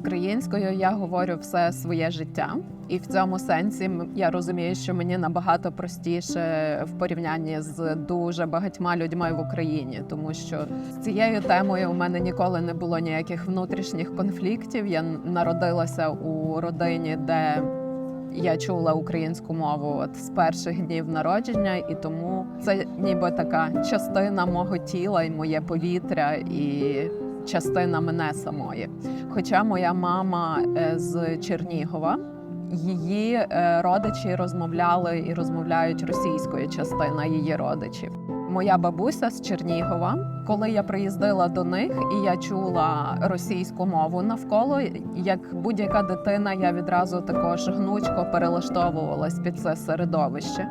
Українською я говорю все своє життя, і в цьому сенсі я розумію, що мені набагато простіше в порівнянні з дуже багатьма людьми в Україні, тому що з цією темою у мене ніколи не було ніяких внутрішніх конфліктів. Я народилася у родині, де я чула українську мову от з перших днів народження, і тому це ніби така частина мого тіла і моє повітря, і частина мене самої. Хоча моя мама е, з Чернігова, її е, родичі розмовляли і розмовляють російською частина її родичів. Моя бабуся з Чернігова, коли я приїздила до них і я чула російську мову навколо, як будь-яка дитина, я відразу також гнучко перелаштовувалась під це середовище.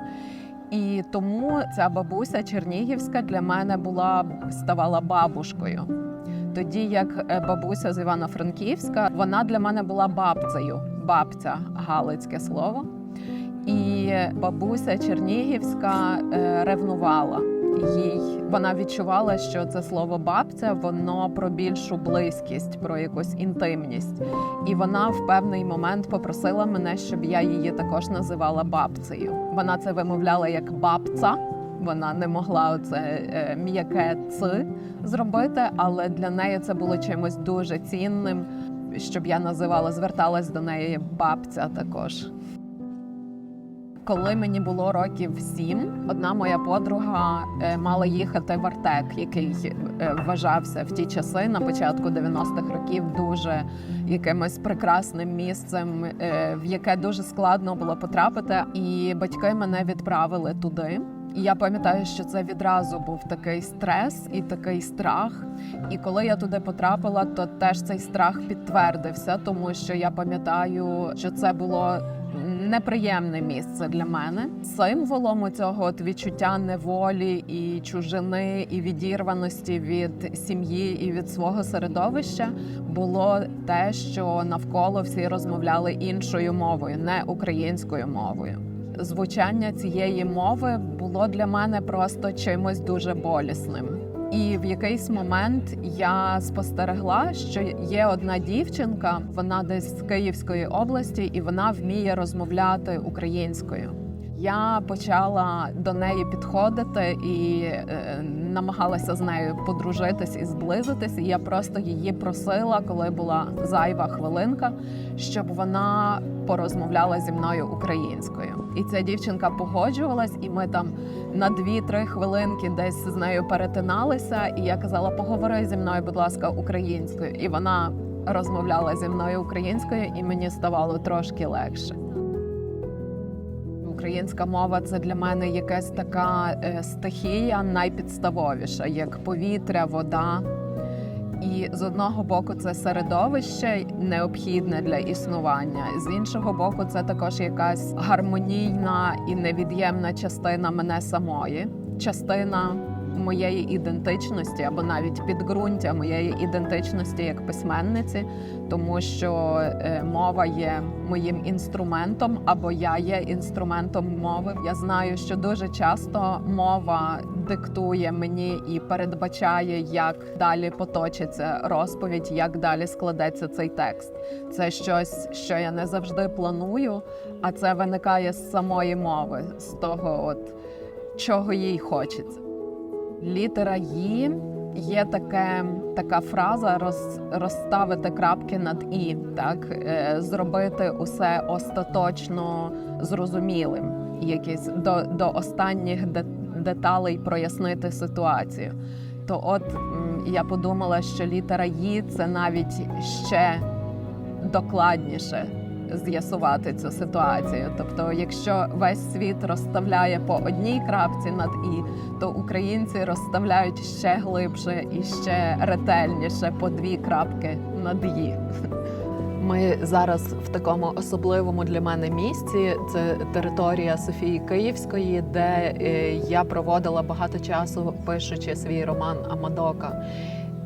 І тому ця бабуся чернігівська для мене була ставала бабушкою. Тоді як е, бабуся з Івано-Франківська, вона для мене була бабцею, бабця галицьке слово. І бабуся Чернігівська е, ревнувала їй. Вона відчувала, що це слово бабця воно про більшу близькість, про якусь інтимність. І вона в певний момент попросила мене, щоб я її також називала бабцею. Вона це вимовляла як бабця. Вона не могла оце е, м'яке ц зробити, але для неї це було чимось дуже цінним, щоб я називала, зверталась до неї бабця також. Коли мені було років сім, одна моя подруга е, мала їхати в Артек, який е, вважався в ті часи на початку 90-х років дуже якимось прекрасним місцем, е, в яке дуже складно було потрапити. І батьки мене відправили туди. І я пам'ятаю, що це відразу був такий стрес і такий страх. І коли я туди потрапила, то теж цей страх підтвердився, тому що я пам'ятаю, що це було неприємне місце для мене. Символом цього от відчуття неволі і чужини, і відірваності від сім'ї і від свого середовища було те, що навколо всі розмовляли іншою мовою, не українською мовою. Звучання цієї мови було для мене просто чимось дуже болісним. І в якийсь момент я спостерегла, що є одна дівчинка, вона десь з Київської області, і вона вміє розмовляти українською. Я почала до неї підходити і е, намагалася з нею подружитись і зблизитись. І я просто її просила, коли була зайва хвилинка, щоб вона порозмовляла зі мною українською. І ця дівчинка погоджувалась, і ми там на 2-3 хвилинки десь з нею перетиналися. І я казала: поговори зі мною, будь ласка, українською. І вона розмовляла зі мною українською, і мені ставало трошки легше. Українська мова це для мене якась така е, стихія найпідставовіша, як повітря, вода. І з одного боку, це середовище необхідне для існування. З іншого боку, це також якась гармонійна і невід'ємна частина мене самої, частина моєї ідентичності, або навіть підґрунтя моєї ідентичності як письменниці, тому що е, мова є моїм інструментом, або я є інструментом мови. Я знаю, що дуже часто мова диктує мені і передбачає, як далі поточиться розповідь, як далі складеться цей текст. Це щось, що я не завжди планую, а це виникає з самої мови, з того, от чого їй хочеться. Літера «І» є таке, така фраза роз, розставити крапки над і, так? Е, зробити усе остаточно зрозумілим, якісь до, до останніх де, деталей прояснити ситуацію. То, от я подумала, що літера «І» – це навіть ще докладніше з'ясувати цю ситуацію. Тобто, якщо весь світ розставляє по одній крапці над і, то українці розставляють ще глибше і ще ретельніше по дві крапки над «і». Ми зараз в такому особливому для мене місці. Це територія Софії Київської, де е, я проводила багато часу, пишучи свій роман Амадока.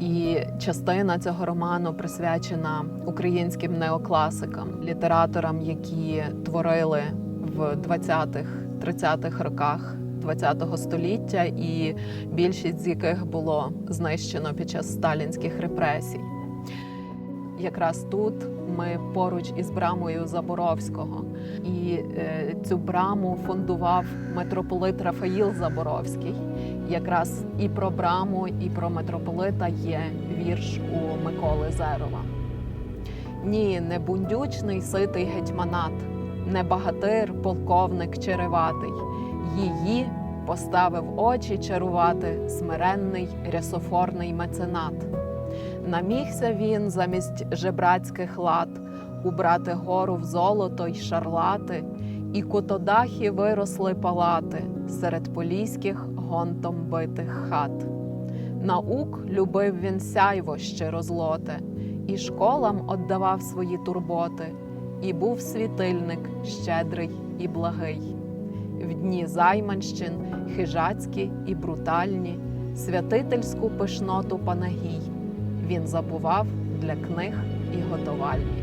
І частина цього роману присвячена українським неокласикам, літераторам, які творили в 20-х, 30-х роках ХХ століття, і більшість з яких було знищено під час сталінських репресій. Якраз тут ми поруч із брамою Заборовського, і е, цю браму фондував митрополит Рафаїл Заборовський. Якраз і про браму, і про митрополита є вірш у Миколи Зерова. Ні, не бундючний ситий гетьманат, не багатир, полковник череватий. Її поставив очі чарувати смиренний рясофорний меценат. Намігся він замість жебрацьких лад убрати гору в золото й шарлати, і кутодахи виросли палати серед поліських гонтом битих хат. Наук любив він сяйво щиро злоте, і школам отдавав свої турботи, і був світильник щедрий і благий. В дні займанщин, хижацькі і брутальні, святительську пишноту панагій він забував для книг і готовальні.